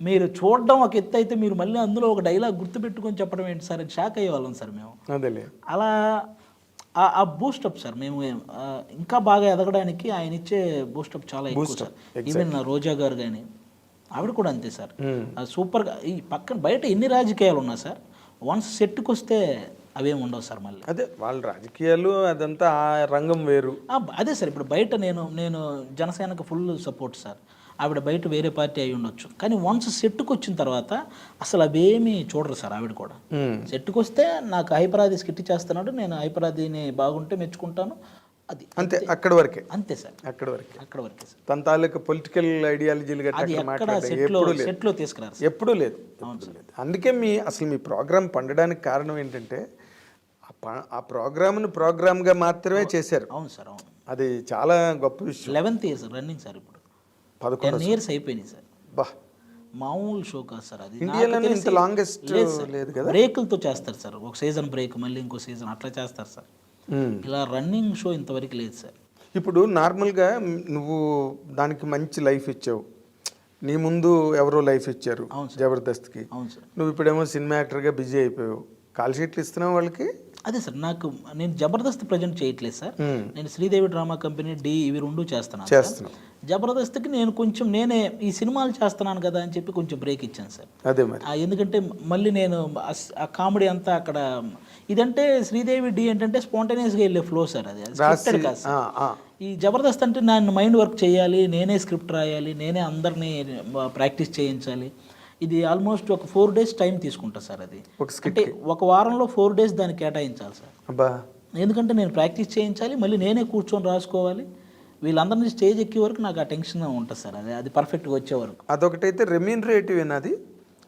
మీరు చూడడం ఒక ఎత్తు అయితే మీరు మళ్ళీ అందులో ఒక డైలాగ్ గుర్తుపెట్టుకొని చెప్పడం ఏంటి సార్? అని షాక్ అయ్యేవాళ్ళం సార్ మేము. అదేలే. అలా ఆ- బూస్టప్ సార్ మేము ఇంకా బాగా ఎదగడానికి ఆయన ఇచ్చే బూస్టప్ చాలా ఎక్కువ సార్. ఈవెన్ రోజా గారు కానీ ఆవిడ కూడా అంతే సార్. సూపర్గా ఈ పక్కన బయట ఎన్ని రాజకీయాలు ఉన్నా సార్ వన్స్ సెట్కి వస్తే అవేం ఉండవు సార్ మళ్ళీ. అదే వాళ్ళ రాజకీయాలు అదంతా ఆ రంగం వేరు. అదే సార్ ఇప్పుడు బయట నేను నేను జనసేనకు ఫుల్ సపోర్ట్ సార్. ఆవిడ బయట వేరే పార్టీ అయి ఉండొచ్చు. కానీ వన్స్ సెట్కి వచ్చిన తర్వాత అసలు అవేమీ చూడరు సార్ ఆవిడ కూడా. సెట్కి వస్తే నాకు హైపరాది స్కిట్ చేస్తున్నాడు నేను హైపరాదిని బాగుంటే మెచ్చుకుంటాను. అది అంతే అక్కడి వరకే. అంతే సార్. అక్కడి వరకే. అక్కడ వరకే సార్. తన తాలూకు పొలిటికల్ ఐడియాలజీలు సెట్లో తీసుకురారు సార్. ఎప్పుడూ లేదు లేదు. అందుకే మీ అసలు మీ ప్రోగ్రామ్ పండడానికి కారణం ఏంటంటే ఆ ప్రోగ్రామ్ను ప్రోగ్రామ్గా మాత్రమే చేశారు. అవును సార్ అవును. అది చాలా గొప్ప విషయం. లెవెన్త్ ఇయర్స్ రన్నింగ్ సార్ ఇప్పుడు. పదకొండు ఇయర్స్ అయిపోయినాయి సార్. బా. మామూలు షో కాదు సార్ అది. ఇండియాలోనే ఇంత లాంగెస్ట్ లేదు కదా? బ్రేకులతో చేస్తారు సార్. ఒక సీజన్ బ్రేక్ మళ్ళీ ఇంకో సీజన్ అట్లా చేస్తారు సార్. ఉమ్. ఇలా రన్నింగ్ షో ఇంతవరకు లేదు సార్. ఇప్పుడు నార్మల్గా నువ్వు దానికి మంచి లైఫ్ ఇచ్చావు. నీ ముందు ఎవరో లైఫ్ ఇచ్చారు జబర్దస్త్కి. నువ్వు ఇప్పుడేమో సినిమా యాక్టర్గా బిజీ అయిపోయావు. కాల్ షీట్లు ఇస్తున్నావు వాళ్ళకి? అదే సార్ నాకు నేను జబర్దస్త్ ప్రజెంట్ చేయట్లేదు సార్. నేను శ్రీదేవి డ్రామా కంపెనీ డి ఇవి రెండు చేస్తున్నాను జబర్దస్త్కి నేను కొంచెం నేనే ఈ సినిమాలు చేస్తున్నాను కదా అని చెప్పి కొంచెం బ్రేక్ ఇచ్చాను సార్. అదే మరి. ఎందుకంటే మళ్ళీ నేను ఆ కామెడీ అంతా అక్కడ ఇదంటే శ్రీదేవి డి ఏంటంటే స్పాంటేనియస్గా వెళ్ళే ఫ్లో సార్ అది. కాదు. ఈ జబర్దస్త్ అంటే నేను మైండ్ వర్క్ చేయాలి నేనే స్క్రిప్ట్ రాయాలి నేనే అందరినీ ప్రాక్టీస్ చేయించాలి. ఇది ఆల్మోస్ట్ ఒక ఫోర్ డేస్ టైం తీసుకుంటా సార్ అది. అంటే ఒక వారంలో ఫోర్ డేస్ దాన్ని కేటాయించాలి సార్. అబ్బా. ఎందుకంటే నేను ప్రాక్టీస్ చేయించాలి మళ్ళీ నేనే కూర్చొని రాసుకోవాలి. వీళ్ళందరినీ స్టేజ్ ఎక్కే వరకు నాకు ఆ టెన్షన్ ఉంటుంది సార్ అది. అది పర్ఫెక్ట్గా వచ్చే వరకు. అదొకటైతే రెమ్యూనరేటివ్ అది?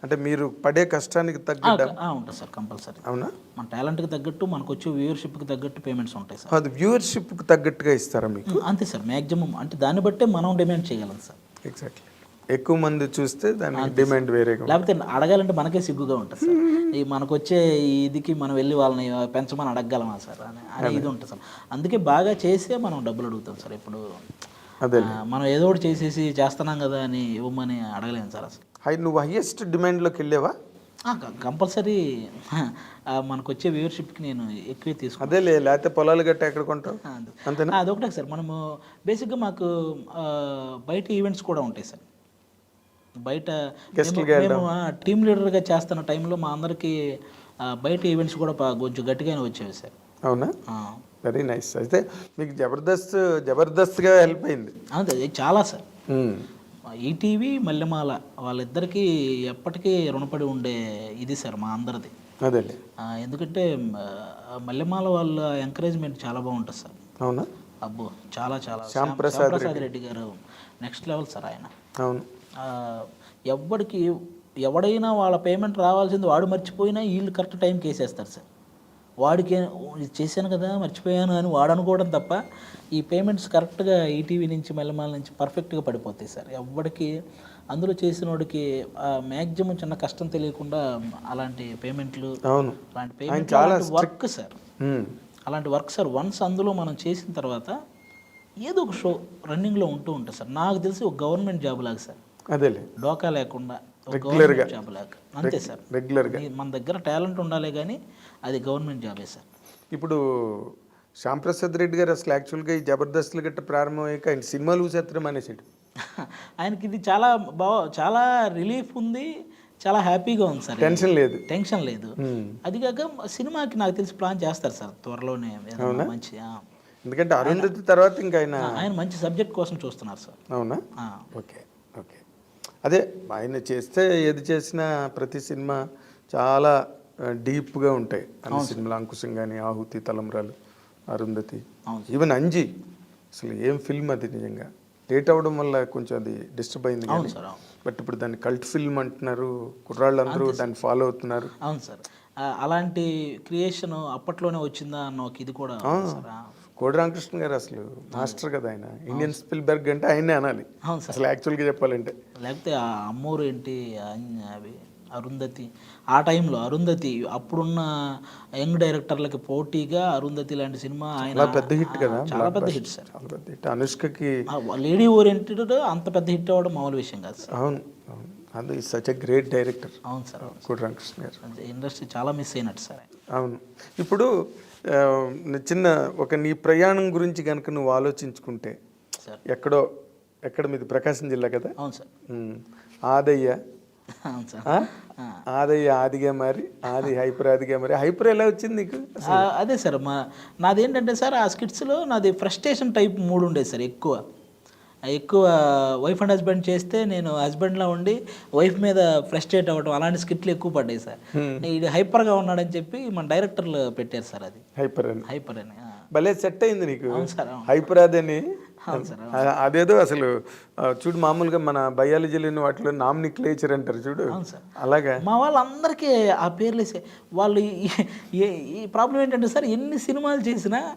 అంటే మీరు పడే కష్టానికి తగ్గ ఆ, ఉంటుంది సార్ కంపల్సరీ. అవునా? మన టాలెంట్కి తగ్గట్టు మనకు వచ్చే వ్యూవర్షిప్కి తగ్గట్టు పేమెంట్స్ ఉంటాయి సార్. అది వ్యూవర్షిప్కి తగ్గట్టుగా ఇస్తారా మీకు? అంతే సార్ మ్యాక్సిమం అంటే దాన్ని బట్టే మనం డిమాండ్ చేయగలం సార్. ఎగ్జాక్ట్లీ ఎక్కువ మంది చూస్తే దాని డిమాండ్ వేరేగా లేకపోతే అడగాలంటే మనకే సిగ్గుగా ఉంటుంది సార్. ఈ మనకు వచ్చే ఇదికి మనం వెళ్ళి వాళ్ళని పెంచమని అడగగలమా సార్ అని అని ఇది ఉంటుంది సార్. అందుకే బాగా చేసే మనం డబ్బులు అడుగుతాం సార్. ఇప్పుడు అదే. మనం ఏదో ఒకటి చేసేసి చేస్తున్నాం కదా అని ఇవ్వమని అడగలేము సార్ అసలు. హై నువ్వు హైయెస్ట్ డిమాండ్లోకి వెళ్ళావా? కంపల్సరీ మనకు వచ్చే వ్యూవర్షిప్కి నేను ఎక్కువే తీసుకుంటాను. అదే లేకపోతే పొలాలు గట్ట ఎక్కడ కొంటావు? అంతేనా? అదొకటే సార్. మనము బేసిక్గా మాకు బయట ఈవెంట్స్ కూడా ఉంటాయి సార్. బయట టీమ్ లీడర్గా చేస్తున్న టైంలో మా అందరికీ బయట ఈవెంట్స్ కూడా కొంచెం గట్టిగానే వచ్చేవి సార్. అవునా? వెరీ నైస్ అయితే మీకు జబర్దస్త్ జబర్దస్త్గా హెల్ప్ అయింది. అంతే చాలా సార్. ఉమ్. ఈటీవీ మల్లెమాల వాళ్ళిద్దరికీ ఎప్పటికీ రుణపడి ఉండే ఇది సార్ మా అందరిది. అదేలే. ఆ, ఎందుకంటే మల్లెమాల వాళ్ళ ఎంకరేజ్మెంట్ చాలా బాగుంటుంది సార్. అవునా? అబ్బో చాలా చాలా. శ్యామ్ ప్రసాద్ రెడ్డి. గారు. నెక్స్ట్ లెవెల్ సార్ ఆయన. అవును. ఆ, ఎవ్వడికి ఎవడైనా వాళ్ళ పేమెంట్ రావాల్సింది వాడు మర్చిపోయినా వీళ్ళు కరెక్ట్ టైంకి వేసేస్తారు సార్. వాడికి ఇది చేశాను కదా మర్చిపోయాను అని వాడు అనుకోవడం తప్ప ఈ పేమెంట్స్ కరెక్ట్గా ఈటీవీ నుంచి మెల్లమాల నుంచి పర్ఫెక్ట్గా పడిపోతాయి సార్. ఎవ్వడికి అందులో చేసిన వాడికి మ్యాక్సిమం చిన్న కష్టం తెలియకుండా అలాంటి పేమెంట్లు అవును. అలాంటి పేమెంట్ వర్క్ సార్. అలాంటి వర్క్ సార్ వన్స్ అందులో మనం చేసిన తర్వాత ఏదో ఒక షో రన్నింగ్లో ఉంటూ ఉంటుంది సార్. నాకు తెలిసి ఒక గవర్నమెంట్ జాబ్ లాగా సార్. అదేలే. డోకా లేకుండా గవర్నమెంట్ జాబ్ లాగా. అంతే సార్. రెగ్యులర్గా మన దగ్గర టాలెంట్ ఉండాలి కానీ అది గవర్నమెంట్ జాబే సార్. ఇప్పుడు శ్యాంప్రసాద్ రెడ్డి గారు అసలు యాక్చువల్గా ఈ జబర్దస్త్లు గట్ట ప్రారంభమయ్యాక ఆయన సినిమాలు చూసేత్తడం అనేసాడు ఆయనకి ఇది చాలా బా చాలా రిలీఫ్ ఉంది చాలా హ్యాపీగా ఉంది సార్. టెన్షన్ లేదు. టెన్షన్ లేదు. ఉమ్. అది కాక సినిమాకి నాకు తెలిసి ప్లాన్ చేస్తారు సార్ త్వరలోనే మంచి. ఎందుకంటే అరుంధతి తర్వాత ఇంకా ఆయన ఆయన మంచి సబ్జెక్ట్ కోసం చూస్తున్నారు సార్. అవునా. Okay okay. అదే ఆయన చేస్తే ఏది చేసినా ప్రతి సినిమా చాలా డీప్గా ఉంటాయి. అన్ని సినిమాలు అంకుశం కానీ ఆహుతి తలంబ్రాలు అరుంధతి ఈవెన్ అంజి. అసలు ఏం ఫిల్మ్ అది నిజంగా? లేట్ అవ్వడం వల్ల కొంచెం అది డిస్టర్బ్ అయింది కానీ. బట్ ఇప్పుడు దాన్ని కల్ట్ ఫిల్మ్ అంటున్నారు కుర్రాళ్ళందరూ దాన్ని ఫాలో అవుతున్నారు. అవును సార్. అలాంటి క్రియేషన్ అప్పట్లోనే వచ్చిందా అన్న ఒక ఇది కూడా కోడి రామకృష్ణ గారు అసలు మాస్టర్ కదా ఆయన. ఇండియన్ స్పిల్ బెర్గ్ అంటే ఆయనే అనాలి. అవును సార్. అసలు యాక్చువల్గా చెప్పాలంటే. లేకపోతే ఆ అమ్మూరు ఏంటి అవి అరుంధతి. ఆ టైంలో అరుంధతి అప్పుడున్న యంగ్ డైరెక్టర్లకి పోటీగా అరుంధతి లాంటి సినిమా ఆయన పెద్ద హిట్ కదా. చాలా పెద్ద హిట్ సార్. చాలా పెద్ద హిట్. అనుష్కకి లేడీ ఓరియంటెడ్ అంత పెద్ద హిట్ అవ్వడం మామూలు విషయం కాదు సార్. అవును అవును. అది సచ్ ఎ గ్రేట్ డైరెక్టర్ అవును సార్ కోటి రామకృష్ణ గారు. ఇండస్ట్రీ చాలా మిస్ అయినట్టు సార్ అవును. ఇప్పుడు చిన్న ఒక నీ ప్రయాణం గురించి కనుక నువ్వు ఆలోచించుకుంటే సార్. ఎక్కడో ఎక్కడ మీది? ప్రకాశం జిల్లా కదా? అవును సార్. ఆదయ్య. అవును సార్. ఆ? ఆదయ్య ఆదిగా మరి ఆది హైపర్ ఆదిగా మరి. హైపర్ ఎలా వచ్చింది నీకు? అదే సార్ మా నాది ఏంటంటే సార్ ఆ స్కిట్స్లో నాది ఫ్రస్ట్రేషన్ టైప్ మూడు ఉండేది సార్ ఎక్కువ. ఎక్కువ వైఫ్ అండ్ హస్బెండ్ చేస్తే నేను హస్బెండ్లా ఉండి వైఫ్ మీద ఫ్రస్ట్రేట్ అవ్వడం అలాంటి స్కిట్లు ఎక్కువ పడ్డాయి సార్. ఇది హైపర్గా ఉన్నాడని చెప్పి మన డైరెక్టర్లు పెట్టారు సార్ అది. హైపర్ అని. హైపర్ అని. భలే సెట్ అయింది నీకు. హైపర్ అదని? అదేదో అసలు చూడు మామూలుగా మన బయాలజీలోని వాటిలో నామినిక్లేచర్ అంటారు చూడు. అలాగా? మా వాళ్ళందరికీ ఆ పేర్లు వాళ్ళు ఈ- ప్రాబ్లం ఏంటంటే సార్ ఎన్ని సినిమాలు చేసినా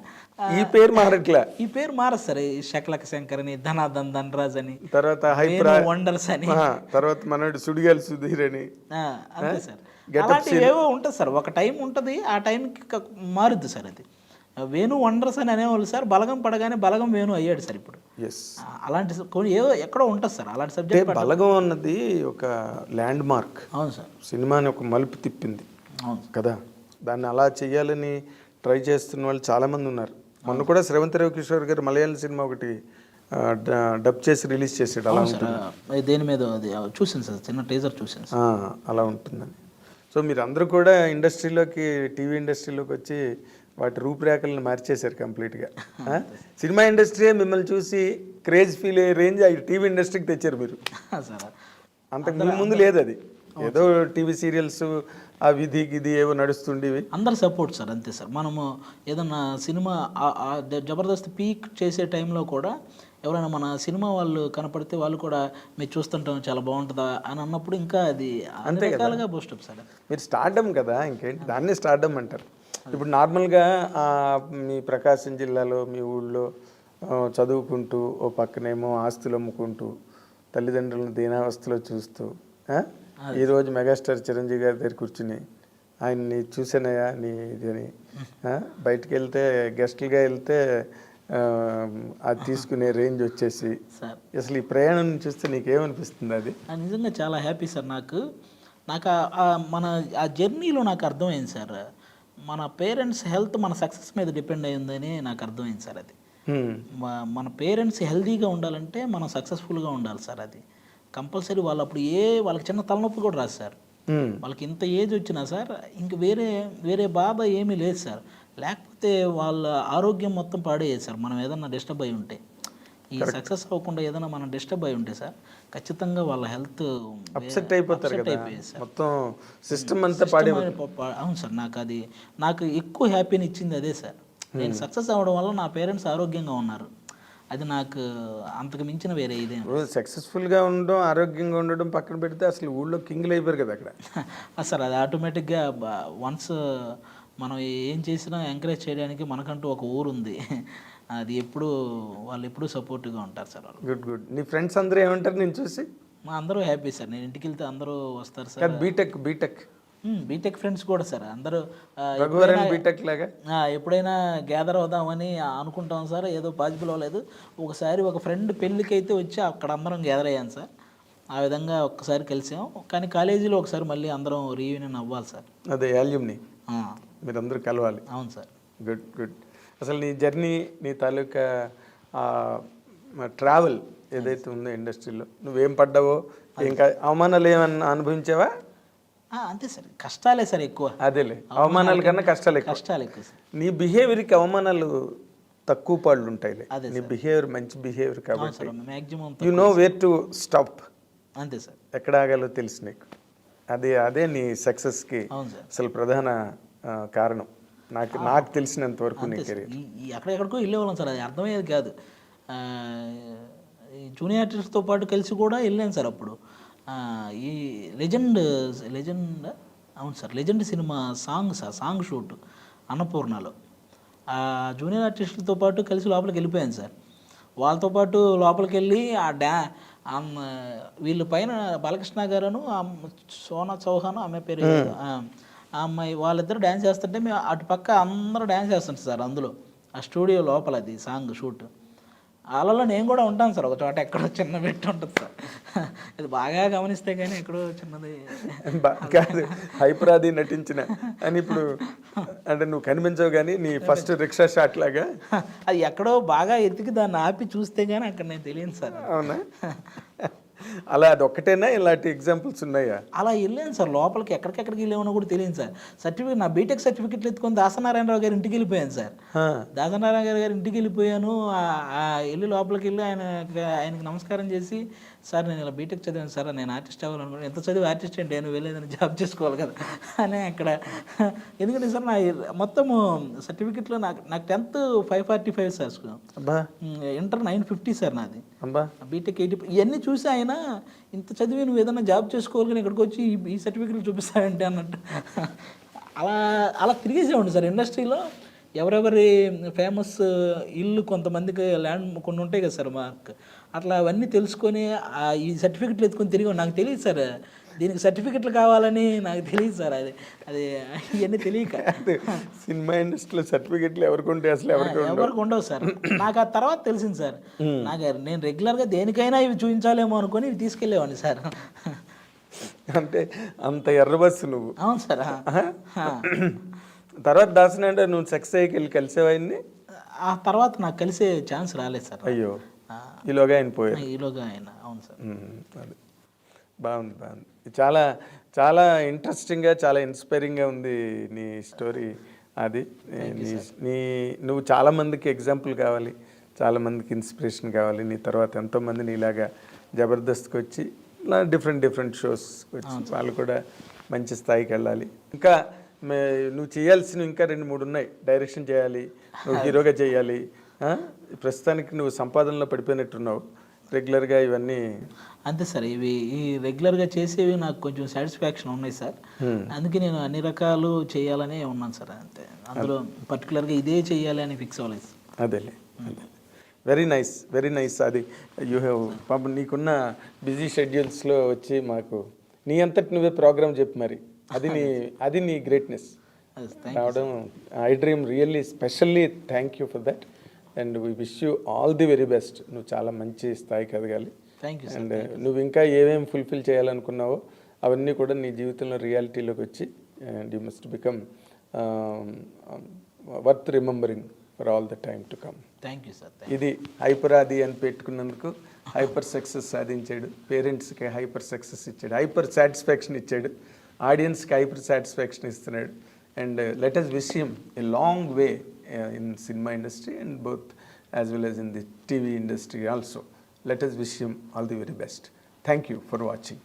ఈ పేరు మారట్లే. ఈ పేరు మారదు సార్ శకలక శంకర్ అని ధనాదన్ ధనరాజ్ అని తర్వాత హైపర్ వండర్స్ అని. తర్వాత మనోడు సుడిగాలి సుధీర్ అని. అంతే సార్. అలాంటివి ఏవో ఉంటుంది సార్ ఒక టైం ఉంటుంది ఆ టైంకి క- మారుద్ది సార్ అది. వేణు వండర్స్ అని అనేవాళ్ళు సార్. బలగం పడగానే బలగం వేణు అయ్యాడు సార్ ఇప్పుడు. ఎస్ అలాంటి ఏవో ఎక్కడో ఉంటుంది సార్. అలాంటి సబ్జెక్ట్ బలగం అన్నది ఒక ల్యాండ్ మార్క్ అవును సార్. సినిమాని ఒక మలుపు తిప్పింది. అవును కదా? దాన్ని అలా చేయాలని ట్రై చేస్తున్న వాళ్ళు చాలామంది ఉన్నారు. మొన్న కూడా శ్రవంతి రవికిషోర్ గారు మలయాళం సినిమా ఒకటి డబ్ చేసి రిలీజ్ చేసాడు. అలా ఆ, దేని మీద అది చూసాను సార్. చిన్న టీజర్ చూసాను అలా ఉంటుందని. సో మీరు అందరూ కూడా ఇండస్ట్రీలోకి టీవీ ఇండస్ట్రీలోకి వచ్చి వాటి రూపురేఖలను మార్చేశారు కంప్లీట్గా? సినిమా ఇండస్ట్రీ మిమ్మల్ని చూసి క్రేజ్ ఫీల్ అయ్యే రేంజ్ టీవీ ఇండస్ట్రీకి తెచ్చారు మీరు. సార్. అంతకు ముందు లేదు అది. ఏదో టీవీ సీరియల్స్ ఆ విధి గిది ఏవో నడుస్తుండేవి. అందరు సపోర్ట్ సార్ అంతే సార్. మనము ఏదన్నా సినిమా జబర్దస్త్ పీక్ చేసే టైంలో కూడా ఎవరైనా మన సినిమా వాళ్ళు కనపడితే వాళ్ళు కూడా మీరు చూస్తుంటాం చాలా బాగుంటుందా అని అన్నప్పుడు ఇంకా అది అన్ని రకాలుగా బూస్టప్ సార్. మీరు స్టార్డమ్ కదా ఇంకేంటి? దాన్నే స్టార్డమ్ అంటారు. ఇప్పుడు నార్మల్గా మీ ప్రకాశం జిల్లాలో మీ ఊళ్ళో చదువుకుంటూ ఓ పక్కనేమో ఆస్తులు అమ్ముకుంటూ తల్లిదండ్రులను దీనావస్థలో చూస్తూ? ఈరోజు మెగాస్టార్ చిరంజీవి గారి దగ్గర కూర్చుని ఆయన్ని చూసానయా నీ ఇది అని ఆ? బయటికి వెళ్తే గెస్ట్లుగా వెళ్తే అది తీసుకునే రేంజ్ వచ్చేసి సార్. అసలు ఈ ప్రయాణం చూస్తే నీకేమనిపిస్తుంది అది? నిజంగా చాలా హ్యాపీ సార్ నాకు. నాకు మన ఆ జర్నీలో నాకు అర్థమైంది సార్. మన పేరెంట్స్ హెల్త్ మన సక్సెస్ మీద డిపెండ్ అయ్యిందని నాకు అర్థమైంది సార్ అది. మన పేరెంట్స్ హెల్తీగా ఉండాలంటే మనం సక్సెస్ఫుల్గా ఉండాలి సార్ అది. కంపల్సరీ వాళ్ళు అప్పుడు ఏ వాళ్ళకి చిన్న తలనొప్పి కూడా రాదు సార్. వాళ్ళకి ఇంత ఏజ్ వచ్చినా సార్ ఇంక వేరే వేరే బాధ ఏమీ లేదు సార్. లేకపోతే వాళ్ళ ఆరోగ్యం మొత్తం పాడేది సార్. మనం ఏదన్నా డిస్టర్బ్ అయి ఉంటే. ఈ సక్సెస్ అవ్వకుండా ఏదైనా మనం డిస్టర్బ్ అయి ఉంటే సార్ ఖచ్చితంగా వాళ్ళ హెల్త్ అప్సెట్ అయిపోతారు కదా. మొత్తం సిస్టమ్ అంతా పాడే అవును సార్ నాకు అది నాకు ఎక్కువ హ్యాపీని ఇచ్చింది అదే సార్. నేను సక్సెస్ అవ్వడం వల్ల నా పేరెంట్స్ ఆరోగ్యంగా ఉన్నారు. అది నాకు అంతకు మించిన వేరే ఇదే సక్సెస్ఫుల్గా ఉండడం ఆరోగ్యంగా ఉండడం పక్కన పెడితే అసలు ఊళ్ళో కింగ్లు అయిపోయారు కదా అక్కడ. సార్ అది ఆటోమేటిక్గా వన్స్ మనం ఏం చేసినా ఎంకరేజ్ చేయడానికి మనకంటూ ఒక ఊరు ఉంది అది ఎప్పుడు వాళ్ళు ఎప్పుడూ సపోర్టివ్గా ఉంటారు సార్ వాళ్ళు. Good good. నీ ఫ్రెండ్స్ అందరూ ఏమంటారు నేను చూసి? మా అందరూ హ్యాపీ సార్. నేను ఇంటికి వెళ్తే అందరూ వస్తారు sir. BTech BTech. BTech friends కూడా సార్. అందరూ బీటెక్ లాగా? ఎప్పుడైనా గ్యాదర్ అవుదామని అనుకుంటాం సార్. ఏదో పాసిబుల్ అవ్వలేదు. ఒకసారి ఒక ఫ్రెండ్ పెళ్ళికి అయితే వచ్చి అక్కడ అందరం గ్యాదర్ అయ్యాను సార్. ఆ విధంగా ఒక్కసారి కలిసాం. కానీ కాలేజీలో ఒకసారి మళ్ళీ అందరం రీయూనియన్ అవ్వాలి సార్. అదే యాల్యూమ్ని. మీరందరూ కలవాలి. అవును సార్. Good good. అసలు నీ జర్నీ నీ తాలూకా ట్రావెల్ ఏదైతే ఉందో ఇండస్ట్రీలో నువ్వేం పడ్డావో ఇంకా అవమానాలు ఏమన్నా అనుభవించావా? అంతే సార్. కష్టాలే సార్ ఎక్కువ. అదేలే. అవమానాల కన్నా కష్టాలు కష్టాలు ఎక్కువ నీ బిహేవియర్కి అవమానాలు తక్కువ పాళ్ళు ఉంటాయిలే నీ బిహేవియర్ మంచి బిహేవియర్ కాబట్టి you know where to stop అంతే సార్. ఎక్కడ ఆగాలో తెలుసు నీకు. అదే అదే నీ సక్సెస్కి అసలు ప్రధాన కారణం. నాకు నాకు తెలిసినంత వరకు ఎక్కడెక్కడికో వెళ్ళేవాళ్ళం సార్ అది అర్థమయ్యేది కాదు. జూనియర్ ఆర్టిస్ట్తో పాటు కలిసి కూడా వెళ్ళాను సార్ అప్పుడు. ఈ లెజెండ్ లెజెండ్ అవును sir legend cinema song sir song shoot అన్నపూర్ణలో. ఆ జూనియర్ ఆర్టిస్టులతో పాటు కలిసి లోపలికి వెళ్ళిపోయాను సార్. వాళ్ళతో పాటు లోపలికి వెళ్ళి ఆ డ్యా వీళ్ళ పైన బాలకృష్ణ గారును సోనా చౌహాన్ ఆమె పేరు ఆ, అమ్మాయి వాళ్ళిద్దరు డ్యాన్స్ చేస్తుంటే మేము అటు పక్క అందరూ డ్యాన్స్ చేస్తుంటారు సార్ అందులో. ఆ స్టూడియో లోపల అది సాంగ్ షూట్ వాళ్ళలో నేను కూడా ఉంటాను సార్ ఒక చోట ఎక్కడో చిన్న పెట్టి ఉంటుంది సార్. ఇది బాగా గమనిస్తే కానీ ఎక్కడో చిన్నది కాదు హైపరాది నటించిన. అని ఇప్పుడు అంటే నువ్వు కనిపించవు కానీ నీ ఫస్ట్ రిక్షా షాట్ లాగా. అది ఎక్కడో బాగా ఎతికి దాన్ని ఆపి చూస్తే కానీ అక్కడ నేను తెలియను సార్. అవునా? అలా అది ఒక్కటేనా? ఇలాంటి ఎగ్జాంపుల్స్ ఉన్నాయా? అలా వెళ్ళాను సార్. లోపలికి ఎక్కడికెక్కడికి వెళ్ళామో కూడా తెలియదు సార్. సర్టిఫికేట్ నా బీటెక్ సర్టిఫికెట్లు ఎత్తుకొని దాసనారాయణరావు గారి ఇంటికి వెళ్ళిపోయాను సార్. దాసనారాయణ గారి గారి ఇంటికి వెళ్ళిపోయాను. వెళ్ళి లోపలికి వెళ్ళి ఆయన ఆయనకి నమస్కారం చేసి సార్ నేను ఇలా బీటెక్ చదివాను సార్. నేను ఆర్టిస్ట్ అవ్వాలనుకున్నాను ఎంత చదివి ఆర్టిస్ట్ అంటే నేను వెళ్ళేదని జాబ్ చేసుకోవాలి కదా. అని అక్కడ ఎందుకంటే సార్ నా మొత్తము సర్టిఫికెట్లో నాకు నాకు tenth five forty five sir inter nine fifty sir నాది. బీటెక్ ఎయిటీ ఇవన్నీ చూసి ఆయన ఇంత చదివి నువ్వు ఏదైనా జాబ్ చేసుకోవాలి కానీ ఇక్కడికి వచ్చి ఈ- సర్టిఫికెట్లు చూపిస్తావంటే? అన్నట్టు. అలా అలా తిరిగేసేవాడు సార్. ఇండస్ట్రీలో ఎవరెవరి ఫేమస్ ఇల్లు కొంతమందికి ల్యాండ్ కొన్ని ఉంటాయి కదా సార్ మాకు అట్లా అవన్నీ తెలుసుకొని ఈ సర్టిఫికెట్లు ఎత్తుకొని తిరిగి నాకు తెలియదు సార్. దీనికి సర్టిఫికెట్లు కావాలని నాకు తెలియదు సార్. అది అది ఇవన్నీ తెలియక. సినిమా ఇండస్ట్రీలో సర్టిఫికెట్లు ఎవరికి ఉంటాయి? అసలు ఎవరికి. ఎవరికి ఉండవు సార్. నాకు ఆ తర్వాత తెలిసింది సార్. నాకు నేను రెగ్యులర్గా దేనికైనా ఇవి చూపించాలేమో అనుకొని ఇవి తీసుకెళ్ళేవాడిని సార్. అంటే అంత ఎర్ర బస్సు నువ్వు. అవును సార్. తర్వాత దాసిన అంటే నువ్వు సెక్స్ అయ్యి వెళ్ళి కలిసేవాడిని ఆ తర్వాత నాకు కలిసే ఛాన్స్ రాలేదు సార్. అయ్యో. ఈలోగా ఆయన పోయారు. ఈలోగా ఆయన అవును సార్. బాగుంది బాగుంది. చాలా చాలా ఇంట్రెస్టింగ్గా చాలా ఇన్స్పైరింగ్గా ఉంది నీ స్టోరీ అది. నీ నీ నువ్వు చాలా మందికి ఎగ్జాంపుల్ కావాలి చాలా మందికి ఇన్స్పిరేషన్ కావాలి నీ తర్వాత ఎంతోమంది నీలాగా జబర్దస్త్కి వచ్చి ఇలా డిఫరెంట్ డిఫరెంట్ షోస్కి వచ్చి వాళ్ళు కూడా మంచి స్థాయికి వెళ్ళాలి. ఇంకా నువ్వు చేయాల్సినవి ఇంకా రెండు మూడు ఉన్నాయి. డైరెక్షన్ చేయాలి నువ్వు హీరోగా చేయాలి? ప్రస్తుతానికి నువ్వు సంపాదనలో పడిపోయినట్టున్నావు. రెగ్యులర్గా ఇవన్నీ అంతే సార్ ఇవి ఈ రెగ్యులర్గా చేసేవి నాకు కొంచెం సాటిస్ఫాక్షన్ ఉన్నాయి సార్. అందుకే నేను అన్ని రకాలు చేయాలనే ఉన్నాను సార్ అంతే. అందులో పర్టికులర్గా ఇదే చేయాలి అని ఫిక్స్ అవ్వలేదు అదేలే వెరీ నైస్ వెరీ నైస్. అది యూ హ్యావ్ పాపం నీకున్న బిజీ షెడ్యూల్స్లో వచ్చి మాకు నీ అంతటి నువ్వే ప్రోగ్రామ్ చెప్పు మరి. అది నీ అది నీ గ్రేట్నెస్. అది రావడం I dream really specially thank you for that. And we wish you all the very best. నువ్వు చాలా మంచి స్థాయికి ఎదగాలి. థ్యాంక్ యూ అండ్ నువ్వు ఇంకా ఏమేమి ఫుల్ఫిల్ చేయాలనుకున్నావో అవన్నీ కూడా నీ జీవితంలో రియాలిటీలోకి వచ్చి and you must become worth remembering for all the time to come thank you sir ఇది హైపరాది అని పెట్టుకున్నందుకు హైపర్ సక్సెస్ సాధించాడు. పేరెంట్స్కి హైపర్ సక్సెస్ ఇచ్చాడు. హైపర్ సాటిస్ఫాక్షన్ ఇచ్చాడు. ఆడియన్స్కి హైపర్ సాటిస్ఫాక్షన్ ఇస్తున్నాడు. And let us wish him a long way Uh, in cinema industry and both as well as in the TV industry also. Let us wish him all the very best. Thank you for watching.